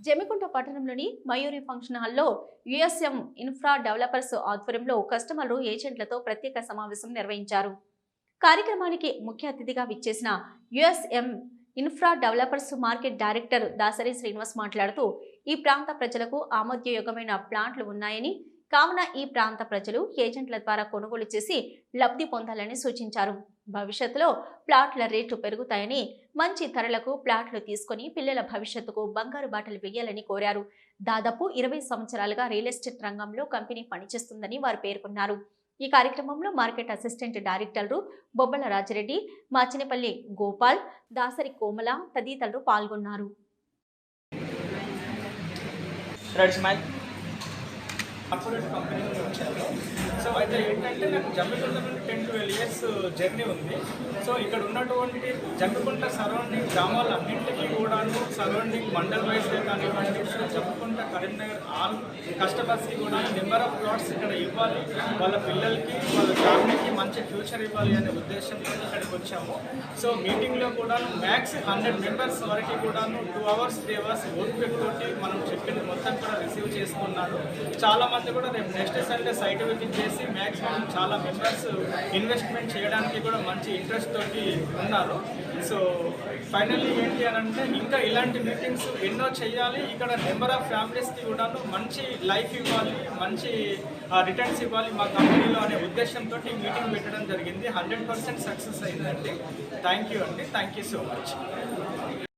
జమికుంట పట్టణంలోని మయూరి ఫంక్షన్ హాల్లో USM infra developers ఆధ్వర్యంలో కస్టమర్లు ఏజెంట్లతో ప్రత్యేక సమావేశం నిర్వహించారు. కార్యక్రమానికి ముఖ్య అతిథిగా విచ్చేసిన USM infra developers market director Dasari Srinivas మాట్లాడుతూ ఈ ప్రాంత ప్రజలకు ఆమోదయోగమైన ప్లాంట్లు ఉన్నాయని కావున ఈ ప్రాంత ప్రజలు ఏజెంట్ల ద్వారా కొనుగోలు చేసి లబ్ధి పొందాలని సూచించారు. భవిష్యత్తులో ప్లాట్ల రేటు పెరుగుతాయని మంచి ధరలకు ప్లాట్లు తీసుకొని పిల్లల భవిష్యత్తుకు బంగారు బాటలు వేయాలని కోరారు. దాదాపు ఇరవై సంవత్సరాలుగా రియల్ ఎస్టేట్ రంగంలో కంపెనీ పనిచేస్తుందని వారు పేర్కొన్నారు. ఈ కార్యక్రమంలో మార్కెట్ అసిస్టెంట్ డైరెక్టర్లు బొబ్బల రాజరెడ్డి మాచినపల్లి గోపాల్ దాసరి కోమల తదితరులు పాల్గొన్నారు. కార్పొరేట్ కంపెనీ వచ్చాను సో అయితే ఏంటంటే నాకు జమ్మికుంట నుండి టెన్ ట్వెల్వ్ ఇయర్స్ జర్నీ ఉంది. సో ఇక్కడ ఉన్నటువంటి జమ్మికుంట సరౌండింగ్ గ్రామాలన్నింటికీ కూడాను సరౌండింగ్ మండల్ వైజ్గా కానివ్వండి జమ్మికుంట కరీంనగర్ ఆల్ కస్టమర్స్కి కూడా నెంబర్ ఆఫ్ ప్లాట్స్ ఇక్కడ ఇవ్వాలి. వాళ్ళ పిల్లలకి వాళ్ళ ఫ్యామిలీ మంచి ఫ్యూచర్ ఇవ్వాలి అనే ఉద్దేశంతో ఇక్కడికి వచ్చాము. సో మీటింగ్లో కూడా మ్యాక్స్ హండ్రెడ్ మెంబర్స్ వరకు కూడాను టూ అవర్స్ త్రీ అవర్స్ ఓపిక తోటి మనం చెప్పింది మొత్తం కూడా రిసీవ్ చేసుకున్నారు. చాలా మంది కూడా రేపు నెక్స్ట్ సండే సైట్ విజిట్ చేసి మ్యాక్సిమం చాలా మెంబర్స్ ఇన్వెస్ట్మెంట్ చేయడానికి కూడా మంచి ఇంట్రెస్ట్ తోటి ఉన్నారు. సో ఫైనల్లీ ఏంటి అని అంటే ఇంకా ఇలాంటి మీటింగ్స్ ఎన్నో చేయాలి. ఇక్కడ నెంబర్ ఆఫ్ ఫ్యామిలీస్కి కూడాను మంచి లైఫ్ ఇవ్వాలి మంచి రిటర్న్స్ ఇవ్వాలి మా కంపెనీలో అనే ఉద్దేశంతో మీటింగ్ పెట్టడం జరిగింది. హండ్రెడ్ పర్సెంట్ సక్సెస్ అయిందండి. థ్యాంక్ యూ అండి. Thank you so much